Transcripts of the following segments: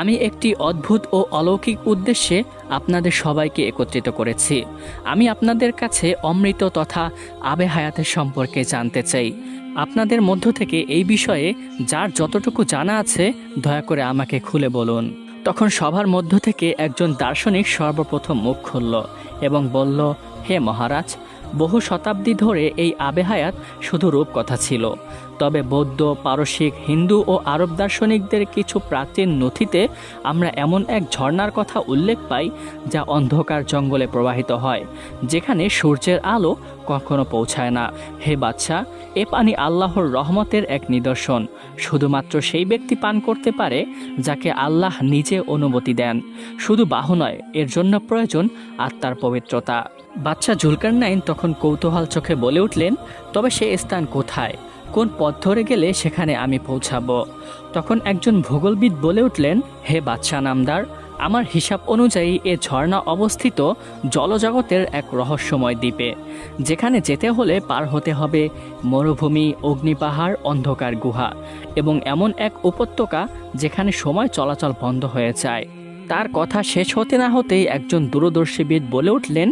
আমি একটি অদ্ভুত ও অলৌকিক উদ্দেশ্যে আপনাদের সবাইকে একত্রিত করেছি। আমি আপনাদের কাছে অমৃত তথা আবে হায়াতের সম্পর্কে জানতে চাই। আপনাদের মধ্য থেকে এই বিষয়ে যার যতটুকু জানা আছে, দয়া করে আমাকে খুলে বলুন। তখন সবার মধ্য থেকে একজন দার্শনিক সর্বপ্রথম মুখ খুলল এবং বলল, হে মহারাজ বহু শতাব্দী ধরে এই আবেহায়াত শুধু রূপকথা ছিল। তবে বৌদ্ধ, পারসিক, হিন্দু ও আরব দার্শনিকদের কিছু প্রাচীন নথিতে আমরা এমন এক ঝর্ণার কথা উল্লেখ পাই যা অন্ধকার জঙ্গলে প্রবাহিত হয়, যেখানে সূর্যের আলো কখনো পৌঁছায় না। হে বাচ্চা এ পানি আল্লাহর রহমতের এক নিদর্শন। শুধুমাত্র সেই ব্যক্তি পান করতে পারে যাকে আল্লাহ নিজে অনুমতি দেন। শুধু বাহু নয়, এর জন্য প্রয়োজন আত্মার পবিত্রতা। বাচ্চা জুলকার নাইন তখন কৌতূহল চোখে বলে উঠলেন, তবে সে স্থান কোথায়? কোন পথ ধরে গেলে সেখানে আমি পৌঁছাবো? তখন একজন ভূগোলবিদ বলে উঠলেন, হে বাচ্চা নামদার, আমার হিসাব অনুযায়ী এ ঝর্ণা অবস্থিত জলজগতের এক রহস্যময় দ্বীপে, যেখানে যেতে হলে পার হতে হবে মরুভূমি, অগ্নিপাহাড়, অন্ধকার গুহা এবং এমন এক উপত্যকা যেখানে সময় চলাচল বন্ধ হয়ে যায়। তার কথা শেষ হতে না হতেই একজন দূরদর্শীবিদ বলে উঠলেন,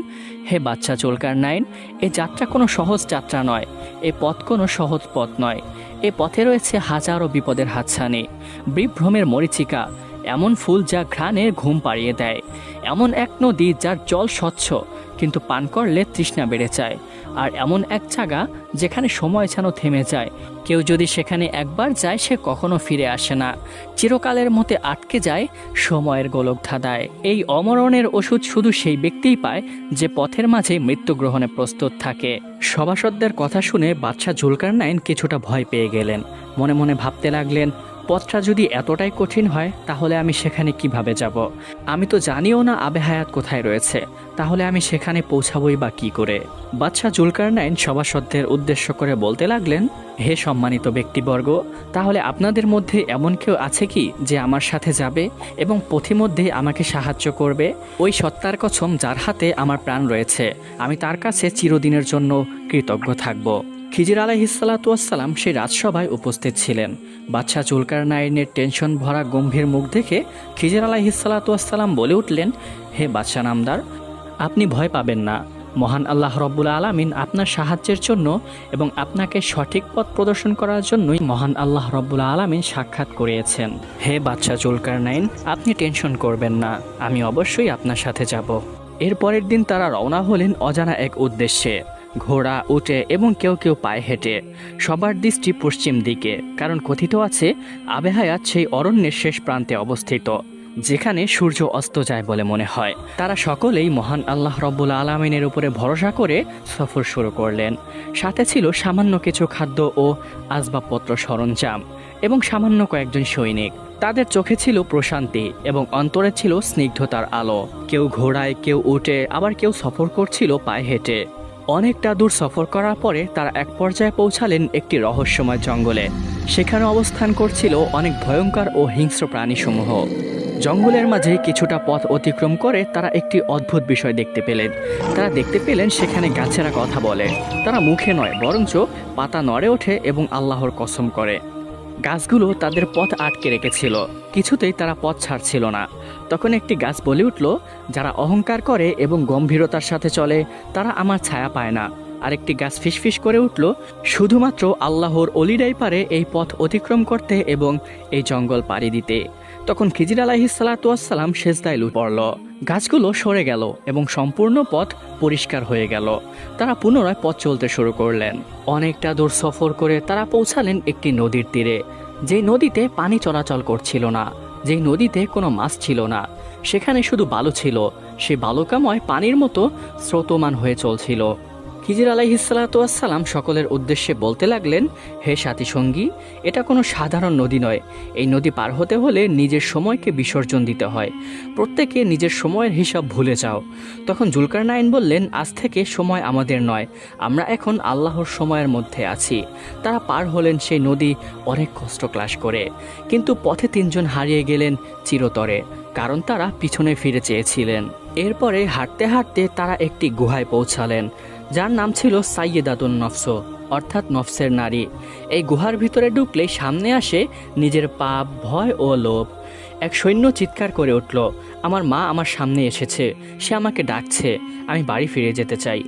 হে বাচ্চা চুলকার নাইন, এ যাত্রা কোনো সহজ যাত্রা নয়, এ পথ কোনো সহজ পথ নয়। এ পথে রয়েছে হাজারো বিপদের হাতছানি বিভ্রমের মরিচিকা, এমন ফুল যা ঘ্রাণের ঘুম পাড়িয়ে দেয়। এমন এক নদী যার জল স্বচ্ছ, কিন্তু পান করলে তৃষ্ণা বেড়ে যায়। আর এমন এক জায়গা যেখানে সময় যেন থেমে যায়। কেউ যদি সেখানে একবার যায়, সে কখনো ফিরে আসে না। চিরকালের মতে আটকে যায় সময়ের গোলক ধাঁধায় এই অমরণের ওষুধ শুধু সেই ব্যক্তিই পায় যে পথের মাঝে মৃত্যু গ্রহণে প্রস্তুত থাকে। সভাসদদের কথা শুনে বাদশাহ জুলকার নাইন কিছুটা ভয় পেয়ে গেলেন। মনে মনে ভাবতে লাগলেন পথটা যদি এতটাই কঠিন হয়, তাহলে আমি সেখানে কীভাবে যাব? আমি তো জানিও না আবে হায়াত কোথায় রয়েছে। তাহলে আমি সেখানে পৌঁছাবই বা কি করে? বাদশাহ জুলকার নাইন সভাসদদের উদ্দেশ্য করে বলতে লাগলেন, হে সম্মানিত ব্যক্তিবর্গ, তাহলে আপনাদের মধ্যে এমন কেউ আছে কি যে আমার সাথে যাবে এবং পথিমধ্যে আমাকে সাহায্য করবে? ওই সত্তার কছম যার হাতে আমার প্রাণ রয়েছে। আমি তার কাছে চিরদিনের জন্য কৃতজ্ঞ থাকব। খিজির আলাইহিসালাতুয়াসাল্লাম সেই রাজসভায় উপস্থিত ছিলেন। বাদশাহ চুলকার নাইনের টেনশন ভরা গম্ভীর মুখ দেখে খিজির আলাইহিসালাতুয়াসাল্লাম বলে উঠলেন, হে বাদশাহ নামদার, আপনি ভয় পাবেন না। মহান আল্লাহ রব্বুল আলামিন আপনার সাহায্যের জন্য এবং আপনাকে সঠিক পথ প্রদর্শন করার জন্যই মহান আল্লাহ রব্বুল আলামিন সাক্ষাৎ করিয়েছেন। হে বাদশাহ চুলকার নাইন আপনি টেনশন করবেন না, আমি অবশ্যই আপনার সাথে যাব। এর পরের দিন তারা রওনা হলেন অজানা এক উদ্দেশ্যে। ঘোড়া উঠে এবং কেউ কেউ পায়ে হেঁটে। সবার দৃষ্টি পশ্চিম দিকে, কারণ কথিত আছে, আবেহায়াত সেই অরণ্যের শেষ প্রান্তে অবস্থিত, যেখানে সূর্য অস্ত যায় বলে মনে হয়। তারা সকলেই মহান আল্লাহ রব্বুল আলমিনের উপরে ভরসা করে সফর শুরু করলেন। সাথে ছিল সামান্য কিছু খাদ্য ও আসবাবপত্র সরঞ্জাম এবং সামান্য কয়েকজন সৈনিক। তাদের চোখে ছিল প্রশান্তি এবং অন্তরে ছিল স্নিগ্ধতার আলো। কেউ ঘোড়ায়, কেউ উঠে আবার কেউ সফর করছিল পায়ে হেঁটে। অনেকটা দূর সফর করার পরে তারা এক পর্যায়ে পৌঁছালেন একটি রহস্যময় জঙ্গলে। সেখানে অবস্থান করছিল অনেক ভয়ঙ্কর ও হিংস্র প্রাণীসমূহ। জঙ্গলের মাঝে কিছুটা পথ অতিক্রম করে তারা একটি অদ্ভুত বিষয় দেখতে পেলেন। তারা দেখতে পেলেন সেখানে গাছেরা কথা বলে। তারা মুখে নয়, বরঞ্চ পাতা নড়ে ওঠে এবং আল্লাহর কসম করে। গাছগুলো তাদের পথ আটকে রেখেছিল। কিছুতেই তারা পথ ছাড়ছিল না। তখন একটি গাছ বলে উঠল, যারা অহংকার করে এবং গম্ভীরতার সাথে চলে, তারা আমার ছায়া পায় না। আরেকটি গাছ ফিসফিস করে উঠল, শুধুমাত্র আল্লাহর অলিরাই পারে এই পথ অতিক্রম করতে এবং এই জঙ্গল পাড়ি দিতে। তখন খিজির আলাহি সালাতাম সেজদায় লুট পড়ল। গাছগুলো সরে গেল এবং সম্পূর্ণ পথ পরিষ্কার হয়ে গেল। তারা পুনরায় পথ চলতে শুরু করলেন। অনেকটা দূর সফর করে তারা পৌঁছালেন একটি নদীর তীরে। যে নদীতে পানি চলাচল করছিল না, যেই নদীতে কোনো মাছ ছিল না, সেখানে শুধু বালু ছিল। সে বালুকাময় পানির মতো স্রোতমান হয়ে চলছিল। খিজির আলাইহিসালাতাম সকলের উদ্দেশ্যে বলতে লাগলেন, হে সাথী সঙ্গী এটা কোনো সাধারণ নদী নয়। এই নদী পার হতে হলে নিজের সময়কে বিসর্জন দিতে হয়। প্রত্যেকে নিজের সময়ের হিসাব ভুলে যাও। তখন জুলকার নাইন বললেন, আজ থেকে সময় আমাদের নয়। আমরা এখন আল্লাহর সময়ের মধ্যে আছি। তারা পার হলেন সেই নদী অনেক কষ্ট ক্লাস করে। কিন্তু পথে তিনজন হারিয়ে গেলেন চিরতরে, কারণ তারা পিছনে ফিরে চেয়েছিলেন। এরপরে হাঁটতে হাঁটতে তারা একটি গুহায় পৌঁছালেন। যার নাম ছিল সাইয়েদাতুন নফস, অর্থাৎ নফসের নারী। এই গুহার ভিতরে ঢুকলে সামনে আসে নিজের পাপ, ভয় ও লোভ। এক সৈন্য চিৎকার করে উঠল, আমার মা আমার সামনে এসেছে, সে আমাকে ডাকছে, আমি বাড়ি ফিরে যেতে চাই।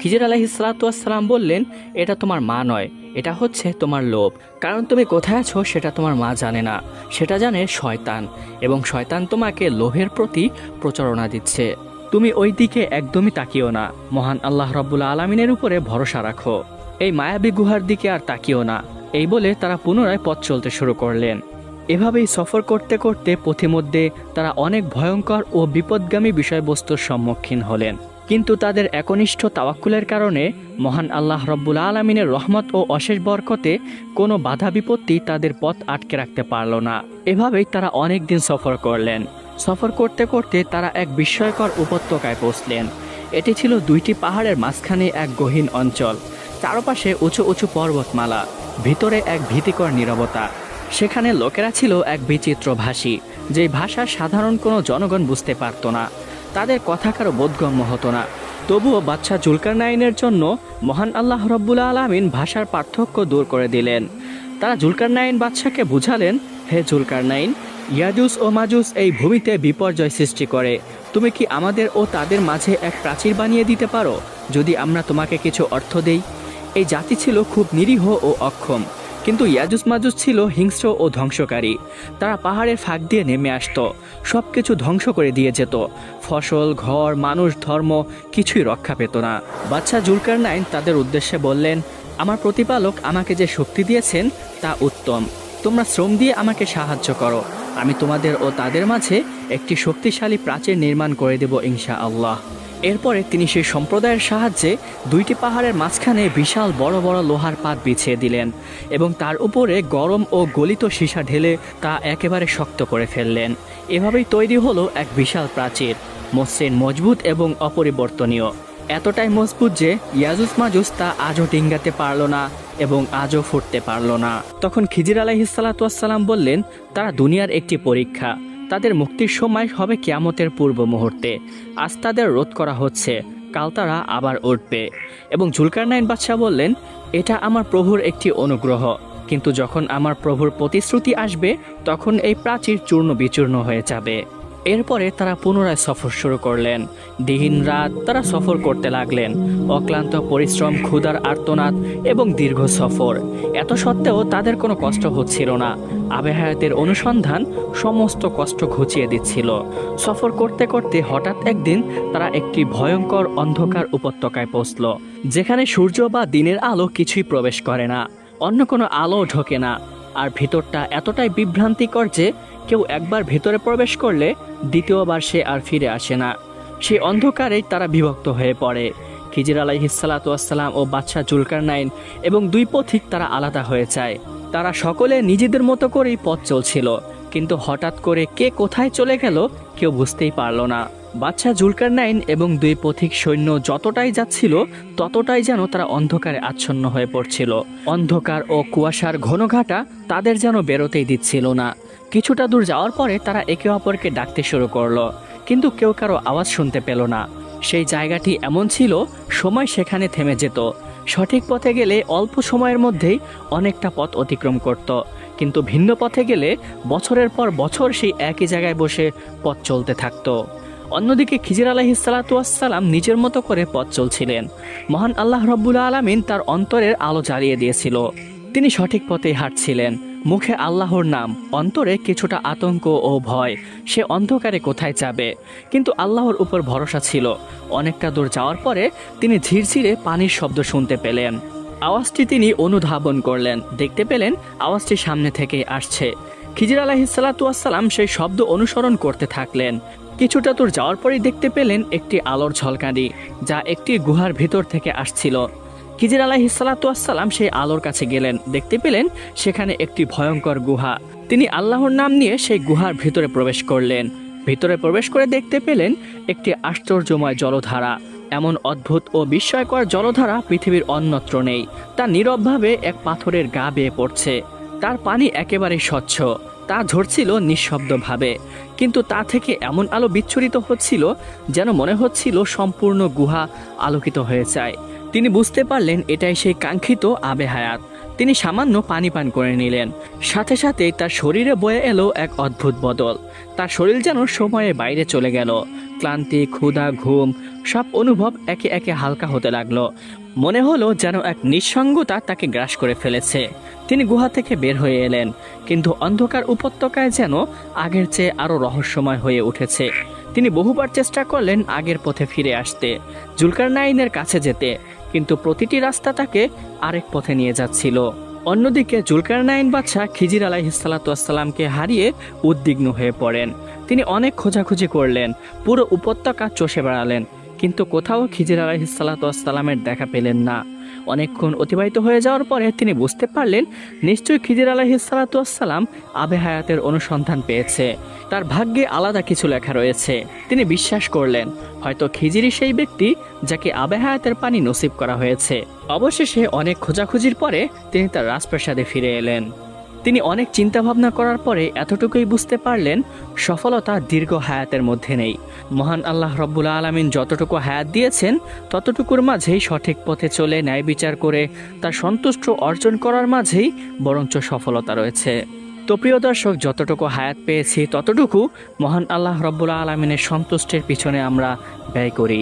খিজির আলাহি সালাতাম বললেন, এটা তোমার মা নয়, এটা হচ্ছে তোমার লোভ। কারণ তুমি কোথায় আছো সেটা তোমার মা জানে না, সেটা জানে শয়তান, এবং শয়তান তোমাকে লোভের প্রতি প্রচারণা দিচ্ছে। তুমি ওই দিকে একদমই তাকিও না। মহান আল্লাহ রব্বুল আলমিনের উপরে ভরসা রাখো। এই মায়াবী গুহার দিকে আর তাকিও না। এই বলে তারা পুনরায় পথ চলতে শুরু করলেন। এভাবেই সফর করতে করতে পথিমধ্যে তারা অনেক ভয়ঙ্কর ও বিপদগামী বিষয়বস্তুর সম্মুখীন হলেন। কিন্তু তাদের একনিষ্ঠ তাওয়াক্কুলের কারণে মহান আল্লাহ রব্বুল আলমিনের রহমত ও অশেষ বরকতে কোনো বাধা বিপত্তি তাদের পথ আটকে রাখতে পারল না। এভাবেই তারা অনেক দিন সফর করলেন। সফর করতে করতে তারা এক বিস্ময়কর উপত্যকায় পৌঁছলেন। এটি ছিল দুইটি পাহাড়ের মাঝখানে এক গহীন অঞ্চল। চারপাশে উঁচু উঁচু পর্বতমালা, ভিতরে এক ভীতিকর নীরবতা। সেখানে লোকেরা ছিল এক বিচিত্র ভাষী যেই ভাষা সাধারণ কোনো জনগণ বুঝতে পারত না। তাদের কথা কারও বোধগম্য হতো না। তবুও বাচ্চা জুলকার নাইনের জন্য মহান আল্লাহ রব্বুল আলমিন ভাষার পার্থক্য দূর করে দিলেন। তারা জুলকার নাইন বাদশাকে বুঝালেন হে জুলকার নাইন। ইয়াজুস ও মাজুস এই ভূমিতে বিপর্যয় সৃষ্টি করে। তুমি কি আমাদের ও তাদের মাঝে এক প্রাচীর বানিয়ে দিতে পারো? যদি আমরা তোমাকে কিছু অর্থ দেই। এই জাতি ছিল খুব নিরীহ ও অক্ষম, কিন্তু ইয়াজুস মাজুস ছিল হিংস্র ও ধ্বংসকারী। তারা পাহাড়ের ফাঁক দিয়ে নেমে আসতো সব কিছু ধ্বংস করে দিয়ে যেত। ফসল, ঘর, মানুষ, ধর্ম কিছুই রক্ষা পেত না। বাচ্চা জুলকার নাইন তাদের উদ্দেশ্যে বললেন, আমার প্রতিপালক আমাকে যে শক্তি দিয়েছেন তা উত্তম। তোমরা শ্রম দিয়ে আমাকে সাহায্য করো। আমি তোমাদের ও তাদের মাঝে একটি শক্তিশালী প্রাচীর নির্মাণ করে দেব ইনশা আল্লাহ এরপরে তিনি সেই সম্প্রদায়ের সাহায্যে দুইটি পাহাড়ের মাঝখানে বিশাল বড় বড় লোহার পাত বিছিয়ে দিলেন এবং তার উপরে গরম ও গলিত সীসা ঢেলে তা একেবারে শক্ত করে ফেললেন। এভাবেই তৈরি হলো এক বিশাল প্রাচীর, মসৃণ, মজবুত এবং অপরিবর্তনীয়। এতটাই মজবুত যে ইয়াজুস মাজুস তা আজও ডিঙ্গাতে পারল না এবং আজও ফুটতে পারল না। তখন খিজির আলাইহিসালাতাম বললেন, তারা দুনিয়ার একটি পরীক্ষা। তাদের মুক্তির সময় হবে কেয়ামতের পূর্ব মুহূর্তে। আজ তাদের রোধ করা হচ্ছে। কাল তারা আবার উঠবে। এবং জুলকারনাইন বাদশাহ বললেন, এটা আমার প্রভুর একটি অনুগ্রহ। কিন্তু যখন আমার প্রভুর প্রতিশ্রুতি আসবে, তখন এই প্রাচীর চূর্ণ বিচূর্ণ হয়ে যাবে। এরপরে তারা পুনরায় সফর শুরু করলেন। দিন রাত তারা সফর করতে লাগলেন। অক্লান্ত পরিশ্রম, ক্ষুধার আর্তনাদ এবং দীর্ঘ সফর। এত সত্ত্বেও তাদের কোনো কষ্ট হচ্ছিল না। আবেহায়াতের অনুসন্ধান সমস্ত কষ্ট ঘুচিয়ে দিচ্ছিল। সফর করতে করতে হঠাৎ একদিন তারা একটি ভয়ঙ্কর অন্ধকার উপত্যকায় পৌঁছল, যেখানে সূর্য বা দিনের আলো কিছুই প্রবেশ করে না। অন্য কোনো আলো ঢোকে না। আর ভিতরটা এতটাই বিভ্রান্তিকর যে কেউ একবার ভেতরে প্রবেশ করলে দ্বিতীয়বার সে আর ফিরে আসে না। সেই অন্ধকারেই তারা বিভক্ত হয়ে পড়ে। খিজির আলাইহিসালাতাম ও বাদশাহ জুলকার নাইন এবং দুই পথিক তারা আলাদা হয়ে যায়। তারা সকলে নিজেদের মতো করেই পথ চলছিল, কিন্তু হঠাৎ করে কে কোথায় চলে গেল কেউ বুঝতেই পারল না। বাচ্চা জুলকার নাইন এবং দুই পথিক সৈন্য যতটাই যাচ্ছিল, ততটাই যেন তারা অন্ধকারে আচ্ছন্ন হয়ে পড়ছিল। অন্ধকার ও কুয়াশার ঘনঘাটা তাদের যেন বেরোতেই দিচ্ছিল না। কিছুটা দূর যাওয়ার পরে তারা একে অপরকে ডাকতে শুরু করল, কিন্তু কেউ কারও আওয়াজ শুনতে পেল না। সেই জায়গাটি এমন ছিল, সময় সেখানে থেমে যেত। সঠিক পথে গেলে অল্প সময়ের মধ্যেই অনেকটা পথ অতিক্রম করত, কিন্তু ভিন্ন পথে গেলে বছরের পর বছর সেই একই জায়গায় বসে পথ চলতে থাকতো। অন্যদিকে খিজির আলাহিসাল্লাতুয়াসাল্লাম নিজের মতো করে পথ চলছিলেন। মহান আল্লাহ রব্বুল আলমিন তার অন্তরের আলো জ্বালিয়ে দিয়েছিল। তিনি সঠিক পথেই হাঁটছিলেন। মুখে আল্লাহর নাম, অন্তরে কিছুটা আতঙ্ক ও ভয়। সে অন্ধকারে কোথায় যাবে? কিন্তু আল্লাহর উপর ভরসা ছিল। অনেকটা দূর যাওয়ার পরে তিনি ঝিরঝিরে পানির শব্দ শুনতে পেলেন। আওয়াজটি তিনি অনুধাবন করলেন। দেখতে পেলেন আওয়াজটি সামনে থেকে আসছে। খিজির আলাহিসাল্লাতুয়াসাল্লাম সেই শব্দ অনুসরণ করতে থাকলেন। কিছুটা দূর যাওয়ার পরেই দেখতে পেলেন একটি আলোর ঝলকানি, যা একটি গুহার ভিতর থেকে আসছিল। খিজির আলাহিসাল্লাতুয়াসাল্লাম সেই আলোর কাছে গেলেন। দেখতে পেলেন সেখানে একটি ভয়ঙ্কর গুহা। তিনি আল্লাহর নাম নিয়ে সেই গুহার ভিতরে প্রবেশ করলেন। ভিতরে প্রবেশ করে দেখতে পেলেন একটি আশ্চর্যময় জলধারা। এমন অদ্ভুত ও বিস্ময়কর জলধারা পৃথিবীর অন্যত্র নেই। তা নীরবভাবে এক পাথরের গা বেয়ে পড়ছে। তার পানি একেবারে স্বচ্ছ। তা ঝরছিল নিঃশব্দভাবে। কিন্তু তা থেকে এমন আলো বিচ্ছুরিত হচ্ছিল যেন মনে হচ্ছিল সম্পূর্ণ গুহা আলোকিত হয়ে যায়। তিনি বুঝতে পারলেন এটাই সেই কাঙ্ক্ষিত আবে হায়াত। তিনি সামান্য পানি পান করে নিলেন। সাথে সাথেই তার শরীরে বয়ে এলো এক অদ্ভুত বদল। তার শরীর যেন সময়ে বাইরে চলে গেল। ক্লান্তি, ক্ষুধা, ঘুম সব অনুভব একে একে হালকা হতে লাগল। মনে হলো যেন এক নিঃসঙ্গতা তাকে গ্রাস করে ফেলেছে। তিনি গুহা থেকে বের হয়ে এলেন, কিন্তু অন্ধকার উপত্যকায় যেন আগের চেয়ে আরও রহস্যময় হয়ে উঠেছে। তিনি বহুবার চেষ্টা করলেন আগের পথে ফিরে আসতে জুলকার নাইনের কাছে যেতে। কিন্তু প্রতিটি রাস্তা তাকে আরেক পথে নিয়ে যাচ্ছিল। অন্যদিকে জুলকার নাইন বাদশাহ খিজির আলাইহিসালাতামকে হারিয়ে উদ্বিগ্ন হয়ে পড়েন। তিনি অনেক খোঁজাখুঁজি করলেন, পুরো উপত্যকা চষে বেড়ালেন, কিন্তু কোথাও খিজির আলাইহিসালাতামের দেখা পেলেন না। অনেকক্ষণ অতিবাহিত হয়ে যাওয়ার পরে তিনি বুঝতে পারলেন, নিশ্চয়ই খিজির আলাইহিসালাতাম আবে হায়াতের অনুসন্ধান পেয়েছে। তার ভাগ্যে আলাদা কিছু লেখা রয়েছে। তিনি বিশ্বাস করলেন, হয়তো খিজিরি সেই ব্যক্তি যাকে আবে হায়াতের পানি নসিব করা হয়েছে। অবশেষে অনেক খোঁজাখুঁজির পরে তিনি তার রাজপ্রাসাদে ফিরে এলেন। তিনি অনেক চিন্তা ভাবনা করার পরে এতটুকুই বুঝতে পারলেন, সফলতা দীর্ঘ হায়াতের মধ্যে নেই। মহান আল্লাহ রব্বুল আলমিন যতটুকু হায়াত দিয়েছেন, ততটুকুর মাঝেই সঠিক পথে চলে ন্যায় বিচার করে তার সন্তুষ্ট অর্জন করার মাঝেই বরঞ্চ সফলতা রয়েছে। তো প্রিয় দর্শক, যতটুকু হায়াত পেয়েছি, ততটুকু মহান আল্লাহ রব্বুল আলমিনের সন্তুষ্টের পিছনে আমরা ব্যয় করি।